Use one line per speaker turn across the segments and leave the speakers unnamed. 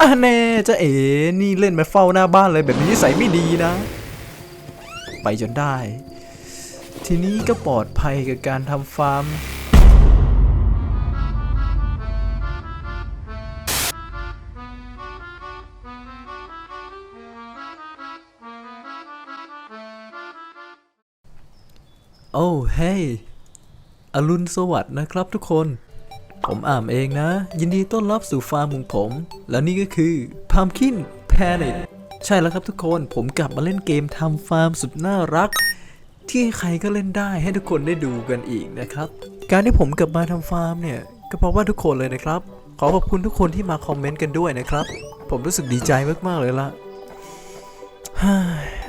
อะแน่จะเอ๋นี่เล่นมาเฝ้าหน้าบ้านเลยแบบนี้นิสัยไม่ดีนะ ไปจนได้ ทีนี้ก็ปลอดภัยกับการทำฟาร์มโอ้เฮ้อรุณสวัสดิ์นะครับทุกคน ผมอ่ามเองนะ ยินดีต้อนรับสู่ฟาร์มของผม และนี่ก็คือ Pumpkin Planet ใช่แล้วครับทุกคนผมกลับมาเล่นเกมทำฟาร์มสุดน่ารัก ที่ใครก็เล่นได้ให้ทุกคนได้ดูกันอีกนะครับ การที่ผมกลับมาทำฟาร์มเนี่ย ก็เพราะว่าทุกคนเลยนะครับ ขอขอบคุณทุกคนที่มาคอมเมนต์กันด้วยนะครับ ผมรู้สึกดีใจมากๆเลยละฮ่า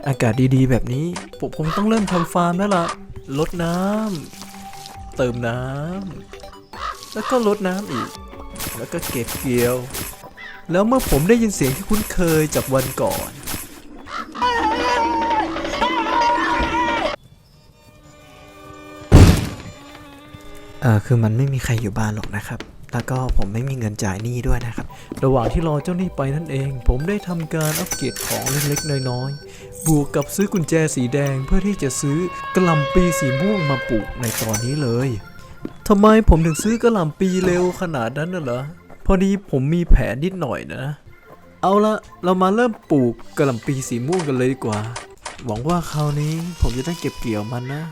อากาศดีๆ แบบนี้ ผมผมต้องเริ่มทำฟาร์มแล้วล่ะลดน้ำเติมน้ำ แล้วก็ลดน้ำอีก แล้วก็เก็บเกี่ยว แล้วเมื่อผมได้ยินเสียงที่คุ้นเคยจากวันก่อน เออคือมันไม่มีใครอยู่บ้านหรอกนะครับ แล้วก็ผมไม่มีเงินจ่ายหนี้ด้วยนะครับ ระหว่างที่รอเจ้าหนี้ไปนั่นเอง ผมได้ทำการอัปเกรดของเล็กๆน้อยๆ บวกกับซื้อกุญแจสีแดงเพื่อที่จะซื้อกล่ำปีสีม่วงมาปลูกในตอนนี้เลย ทำไมผมถึงซื้อกระหล่ำปีเร็วขนาดนั้นน่ะเหรอ พอดีผมมีแผนนิดหน่อยนะ เอาละเรามาเริ่มปลูกกระหล่ำปีสีม่วงกันเลยดีกว่า หวังว่าคราวนี้ผมจะได้เก็บเกี่ยวมันนะ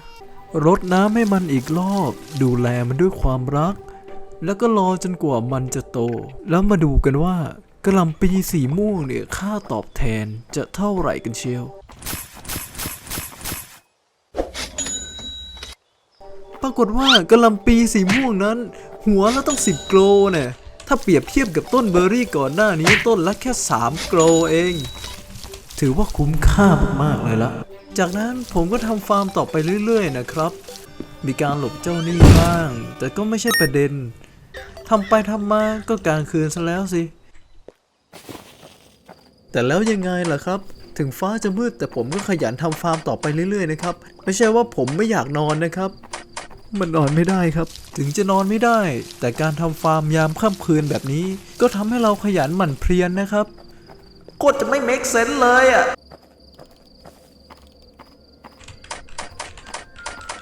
รดน้ำให้มันอีกรอบ ดูแลมันด้วยความรัก แล้วก็รอจนกว่ามันจะโต แล้วมาดูกันว่ากระหลำปีสีม่วงเนี่ยค่าตอบแทนจะเท่าไหร่กันเชียว ปรากฏว่ากระลำปีสีม่วงนั้น หัวละต้อง10โกลเนี่ยถ้าเปรียบเทียบกับต้นเบอร์รี่ก่อนหน้านี้ต้นละแค่3โกลเอง ถือว่าคุ้มค่ามากๆเลยละจากนั้นผมก็ทำฟาร์มต่อไปเรื่อย ๆ นะครับ มีการหลบเจ้าหนี้บ้าง แต่ก็ไม่ใช่ประเด็นทำไปทำมาก็กลางคืนซะแล้วสิ แต่แล้วยังไงล่ะครับ ถึงฟ้าจะมืดแต่ผมก็ขยันทำฟาร์มต่อไปเรื่อย ๆ นะครับ ไม่ใช่ว่าผมไม่อยากนอนนะครับ มันนอนไม่ได้ครับ ถึงจะนอนไม่ได้ แต่การทำฟาร์มยามค่ำคืนแบบนี้ ก็ทำให้เราขยันหมั่นเพียนนะครับโคตรจะไม่ make sense เลยอะ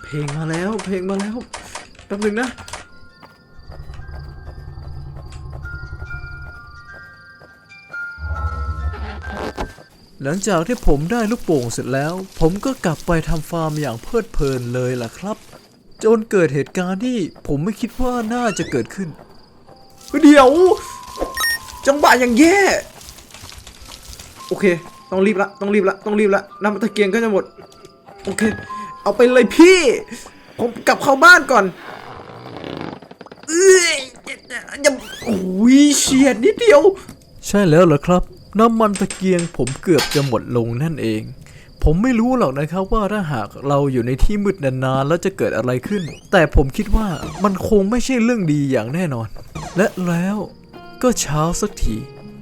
เพลงมาแล้ว เพลงมาแล้ว แป๊บหนึงนะ หลังจากที่ผมได้ลูกโป่งเสร็จแล้ว ผมก็กลับไปทำฟาร์มอย่างเพลิดเพลินเลยล่ะครับ จนเกิดเหตุการณ์ที่ผมไม่คิดว่าน่าจะเกิดขึ้น เดี๋ยว จังหวะอย่างแย่ โอเค ต้องรีบละ ต้องรีบละ ต้องรีบละ น้ำตะเกียงก็จะหมด โอเค เอาไปเลยพี่ ผมกลับเข้าบ้านก่อนเอ้ยอย่าโอ้ยเฉียดนิดเดียว ใช่แล้วเหรอครับ น้ำมันตะเกียงผมเกือบจะหมดลงนั่นเอง ผมไม่รู้หรอกนะครับว่าถ้าหากเราอยู่ในที่มืดนานๆแล้วจะเกิดอะไรขึ้น แต่ผมคิดว่ามันคงไม่ใช่เรื่องดีอย่างแน่นอน และแล้วก็เช้าสักที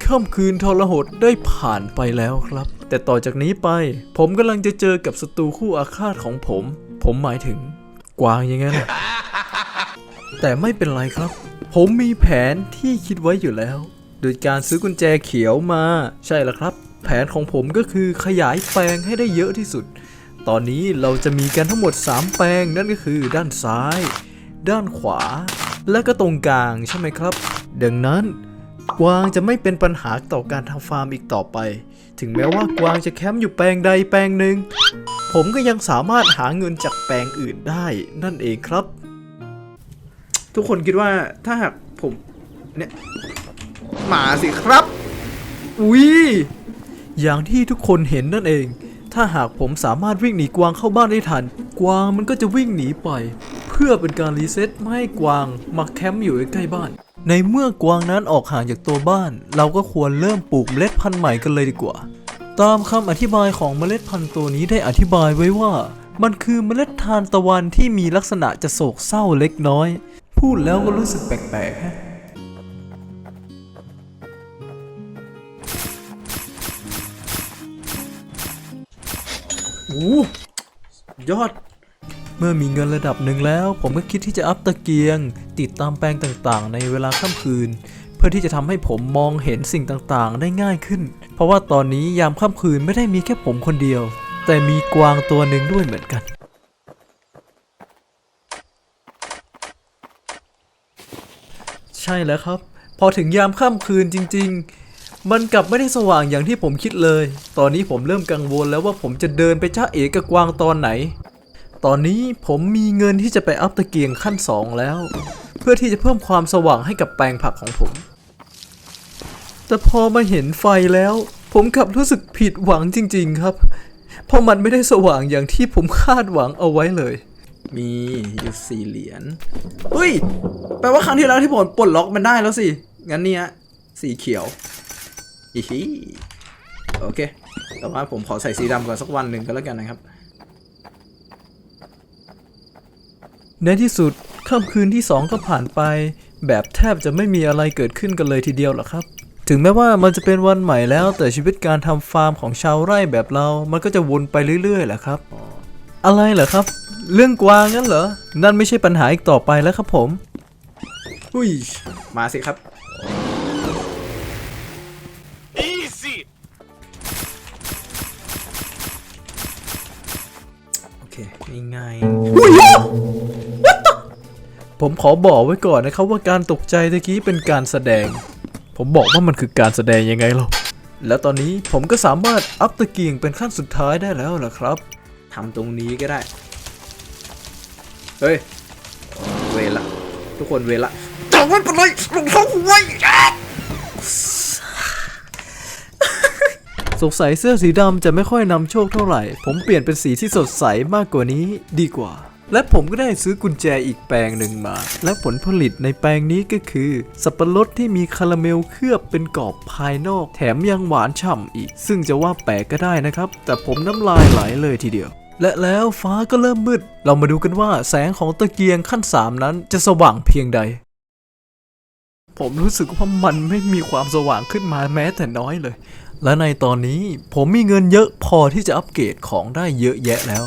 ค่ำคืนทรหดได้ผ่านไปแล้วครับ แต่ต่อจากนี้ไป ผมกำลังจะเจอกับศัตรูคู่อาฆาตของผม ผมหมายถึงกวางยังไงล่ะแต่ไม่เป็นไรครับ ผมมีแผนที่คิดไว้อยู่แล้ว โดยการซื้อกุญแจเขียวมา ใช่แล้วครับ แผนของผมก็คือขยายแปลงให้ได้เยอะที่สุด ตอนนี้เราจะมีกันทั้งหมด 3 แปลงนั่นก็คือด้านซ้าย ด้านขวา และก็ตรงกลางใช่ไหมครับ ดังนั้นกวางจะไม่เป็นปัญหาต่อการทำฟาร์มอีกต่อไป ถึงแม้ว่ากวางจะแคมป์อยู่แปลงใดแปลงหนึ่ง ผมก็ยังสามารถหาเงินจากแปลงอื่นได้นั่นเองครับ ทุกคนคิดว่าถ้าหากผมเนี่ยหมาสิครับ อุ้ย อย่างที่ทุกคนเห็นนั่นเอง ถ้าหากผมสามารถวิ่งหนีกวางเข้าบ้านได้ทัน กวางมันก็จะวิ่งหนีไป เพื่อเป็นการรีเซ็ตไม่ให้กวางมาแคมป์อยู่ใกล้บ้าน ในเมื่อกวางนั้นออกห่างจากตัวบ้าน เราก็ควรเริ่มปลูกเมล็ดพันธุ์ใหม่กันเลยดีกว่า ตามคำอธิบายของเมล็ดพันธุ์ตัวนี้ได้อธิบายไว้ว่า มันคือเมล็ดทานตะวันที่มีลักษณะจะโศกเศร้าเล็กน้อย พูดแล้วก็รู้สึกแปลกๆฮะ ยอด เมื่อมีเงินระดับหนึ่งแล้ว ผมก็คิดที่จะอัพตะเกียง ติดตามแปลงต่างๆ ในเวลาค่ำคืน เพื่อที่จะทำให้ผมมองเห็นสิ่งต่างๆ ได้ง่ายขึ้น เพราะว่าตอนนี้ยามค่ำคืนไม่ได้มีแค่ผมคนเดียว แต่มีกวางตัวหนึ่งด้วยเหมือนกันใช่แล้วครับ พอถึงยามค่ำคืนจริง ๆ มันกลับไม่ได้สว่างอย่างที่ผมคิดเลย ตอนนี้ผมเริ่มกังวลแล้วว่าผมจะเดินไปจ้าเอกกับกวางตอนไหน ตอนนี้ผมมีเงินที่จะไปอัพตะเกียงขั้นสองแล้ว เพื่อที่จะเพิ่มความสว่างให้กับแปลงผักของผม แต่พอมาเห็นไฟแล้ว ผมกลับรู้สึกผิดหวังจริง ๆ ครับ เพราะมันไม่ได้สว่างอย่างที่ผมคาดหวังเอาไว้เลย มีอยู่สี่เหรียญเฮ้ย แปลว่าครั้งที่แล้วที่ผมปลดล็อกมันได้แล้วสิ งั้นเนี่ยสีเขียว อีฮีโอเค แต่ว่าผมขอใส่สีดำก่อนสักวันหนึ่งก็แล้วกันนะครับ ในที่สุดค่ำคืนที่สองก็ผ่านไป แบบแทบจะไม่มีอะไรเกิดขึ้นกันเลยทีเดียวหรอกครับ ถึงแม้ว่ามันจะเป็นวันใหม่แล้ว แต่ชีวิตการทำฟาร์มของชาวไร่แบบเรา มันก็จะวนไปเรื่อยๆแหละครับ อะไรเหรอครับ เรื่องกวางงั้นเหรอ นั่นไม่ใช่ปัญหาอีกต่อไปแล้วครับผม อุ้ย มาสิครับ เคง่ายๆอุ้ยผมขอบอกไว้ก่อนนะครับว่าการตกใจตะกี้เป็นการแสดง ผมบอกว่ามันคือการแสดงยังไงหรอแล้วตอนนี้ผมก็สามารถอัพตะเกียงเป็นขั้นสุดท้ายได้แล้วล่ะครับทำตรงนี้ก็ได้ เฮ้ย เวละ ทุกคนเวละจับมันไปเลยลงท้องไว้ สงสัยเสื้อสีดำจะไม่ค่อยนำโชคเท่าไหร่ ผมเปลี่ยนเป็นสีที่สดใสมากกว่านี้ดีกว่า และผมก็ได้ซื้อกุญแจอีกแปลงหนึ่งมา และผลผลิตในแปลงนี้ก็คือ สับปะรดที่มีคาราเมลเคลือบเป็นกรอบภายนอก แถมยังหวานฉ่ำอีก ซึ่งจะว่าแปลกก็ได้นะครับ แต่ผมน้ำลายไหลเลยทีเดียวและแล้วฟ้าก็เริ่มมืด เรามาดูกันว่าแสงของตะเกียงขั้นสามนั้นจะสว่างเพียงใด ผมรู้สึกว่ามันไม่มีความสว่างขึ้นมาแม้แต่น้อยเลย และในตอนนี้ผมมีเงินเยอะพอที่จะอัปเกรดของได้เยอะแยะแล้ว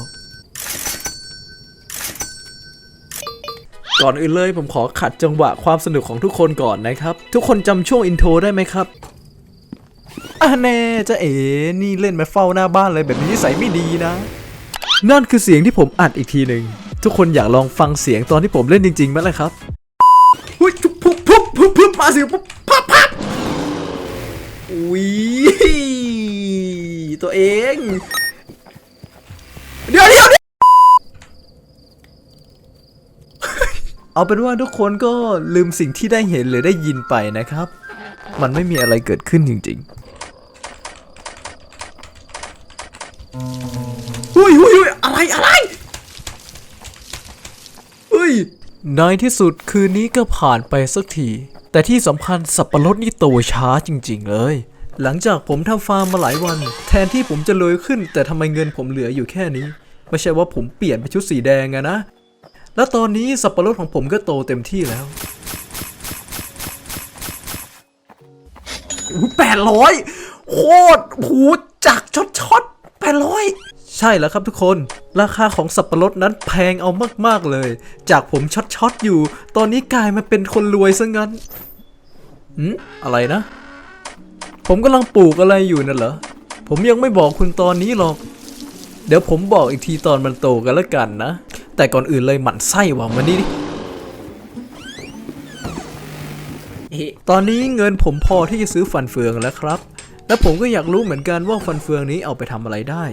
ก่อนอื่นเลยผมขอขัดจังหวะความสนุกของทุกคนก่อนนะครับ ทุกคนจำช่วงอินโทรได้ไหมครับอะแน่จะเอ๋นี่เล่นมาเฝ้าหน้าบ้านเลยแบบนี้นิสัยไม่ดีนะ นั่นคือเสียงที่ผมอัดอีกทีหนึ่งทุกคนอยากลองฟังเสียงตอนที่ผมเล่นจริงๆไหมล่ะครับหุ้ยพุบพุบพุบพุบพุบมาสียงปุ๊บพับพับ อุ้ย ตัวเองเดี๋ยวเดี๋ยวเดี๋ยวเอาเป็นว่าทุกคนก็ลืมสิ่งที่ได้เห็นหรือได้ยินไปนะครับ มันไม่มีอะไรเกิดขึ้นจริงๆอุ้ยอุ้ยอุ้ยอะไรอะไรอุ้ยในที่สุดคืนนี้ก็ผ่านไปสักที แต่ที่สำคัญสับปะรดนี่โตช้าจริง ๆ เลย หลังจากผมทำฟาร์มมาหลายวัน แทนที่ผมจะรวยขึ้น แต่ทำไมเงินผมเหลืออยู่แค่นี้ ไม่ใช่ว่าผมเปลี่ยนไปชุดสีแดงอะนะ แล้วตอนนี้สับปะรดของผมก็โตเต็มที่แล้วแปดร้อยโคตรหูจากช็อตช็อตแปดร้อยใช่แล้วครับทุกคน ราคาของสับปะรดนั้นแพงเอามากๆเลย จากผมช็อตช็อตอยู่ ตอนนี้กลายมาเป็นคนรวยซะงั้นหืมอะไรนะ ผมกำลังปลูกอะไรอยู่นั่นเหรอ ผมยังไม่บอกคุณตอนนี้หรอก เดี๋ยวผมบอกอีกทีตอนมันโตกันแล้วกันนะ แต่ก่อนอื่นเลยหมั่นไส้ว่ะมานี่ดิตอนนี้เงินผมพอที่จะซื้อฟันเฟืองแล้วครับ และผมก็อยากรู้เหมือนกันว่าฟันเฟืองนี้เอาไปทำอะไรได้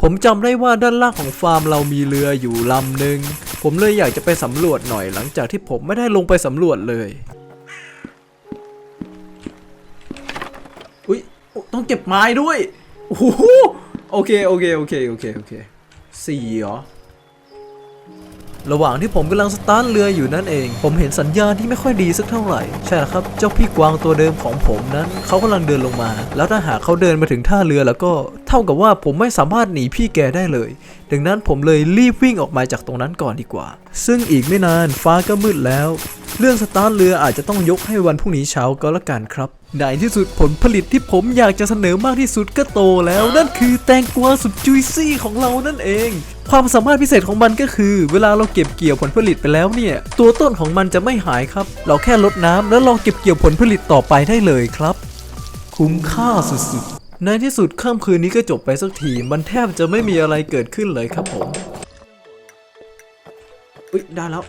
ผมจำได้ว่าด้านล่างของฟาร์มเรามีเรืออยู่ลำหนึ่ง ผมเลยอยากจะไปสำรวจหน่อยหลังจากที่ผมไม่ได้ลงไปสำรวจเลย ต้องเก็บไม้ด้วยโอ้โหโอเคโอเคโอเคโอเคโอเคสี่เหรอระหว่างที่ผมกำลังสตาร์ทเรืออยู่นั่นเอง ผมเห็นสัญญาณที่ไม่ค่อยดีสักเท่าไหร่ ใช่แล้วครับ เจ้าพี่กวางตัวเดิมของผมนั้น เขากำลังเดินลงมา แล้วถ้าหากเขาเดินมาถึงท่าเรือแล้วก็ถ้าท่ากับว่าผมไม่สามารถหนีพี่แกได้เลย ดังนั้นผมเลยรีบวิ่งออกมาจากตรงนั้นก่อนดีกว่า ซึ่งอีกไม่นานฟ้าก็มืดแล้ว เรื่องสตาร์ทเรืออาจจะต้องยกให้วันพรุ่งนี้เช้าก็แล้วกันครับในที่สุดผลผลิตที่ผมอยากจะเสนอมากที่สุดก็โตแล้ว นั่นคือแตงกวาสุดจุยซี่ของเรานั่นเอง ความสามารถพิเศษของมันก็คือ เวลาเราเก็บเกี่ยวผลผลิตไปแล้วเนี่ย ตัวต้นของมันจะไม่หายครับ เราแค่ลดน้ำแล้วลองเก็บเกี่ยวผลผลิตต่อไปได้เลยครับ คุ้มค่าสุดๆในที่สุดค่ำคืนนี้ก็จบไปสักทีมันแทบจะไม่มีอะไรเกิดขึ้นเลยครับผมอุ๊ยได้แล้ว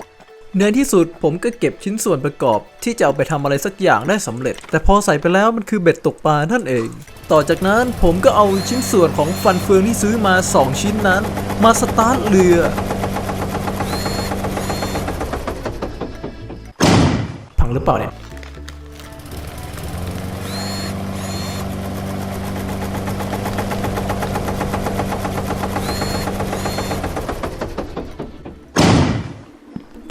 เนื้อที่สุดผมก็เก็บชิ้นส่วนประกอบ ที่จะเอาไปทำอะไรสักอย่างได้สำเร็จ แต่พอใส่ไปแล้วมันคือเบ็ดตกปลานั่นเอง ต่อจากนั้นผมก็เอาชิ้นส่วนของฟันเฟืองที่ซื้อมา 2 ชิ้นนั้น มาสตาร์ทเรือพังหรือเปล่าเนี่ย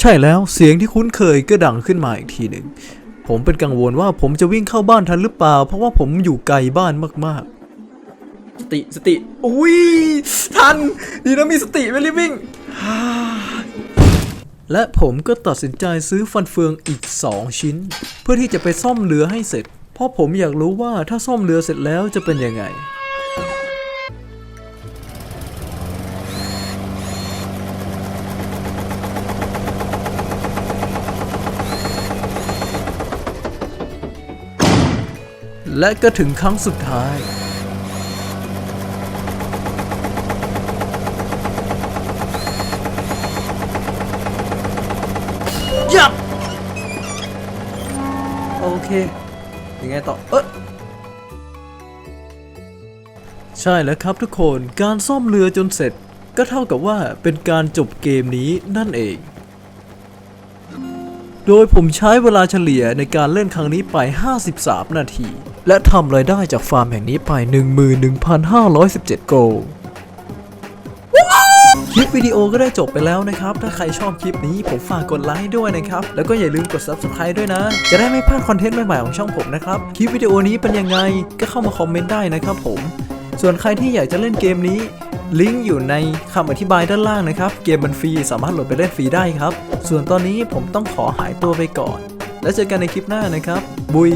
ช่แล้วเสียงที่คุ้นเคยก็ดังขึ้นมาอีกทีหนึ่ง ผมเป็นกังวลว่าผมจะวิ่งเข้าบ้านทันหรือเปล่า เพราะว่าผมอยู่ไกลบ้านมากๆ สติสติอุ้ยทันดีนะมีสติไม่รีบวิ่งและผมก็ตัดสินใจซื้อฟันเฟืองอีก 2 ชิ้น เพื่อที่จะไปซ่อมเรือให้เสร็จ เพราะผมอยากรู้ว่าถ้าซ่อมเรือเสร็จแล้วจะเป็นยังไง และก็ถึงครั้งสุดท้าย ยับ โอเค ยังไงต่อ เอะใช่แล้วครับทุกคนการซ่อมเรือจนเสร็จ ก็เท่ากับว่าเป็นการจบเกมนี้นั่นเอง โดยผมใช้เวลาเฉลี่ยในการเล่นครั้งนี้ไป 53 นาที และทำรายได้จากฟาร์มแห่งนี้ไป 11,517 โกลคลิปวิดีโอก็ได้จบไปแล้วนะครับ ถ้าใครชอบคลิปนี้ผมฝากกดไลค์ด้วยนะครับ แล้วก็อย่าลืมกด Subscribe ด้วยนะ จะได้ไม่พลาดคอนเทนต์ใหม่ ๆ ของช่องผมนะครับ คลิปวิดีโอนี้เป็นยังไงก็เข้ามาคอมเมนต์ได้นะครับผม ส่วนใครที่อยากจะเล่นเกมนี้ ลิงก์อยู่ในคำอธิบายด้านล่างนะครับ เกมมันฟรีสามารถโหลดไปเล่นฟรีได้ครับ ส่วนตอนนี้ผมต้องขอหายตัวไปก่อน แล้วเจอกันในคลิปหน้านะครับ บุย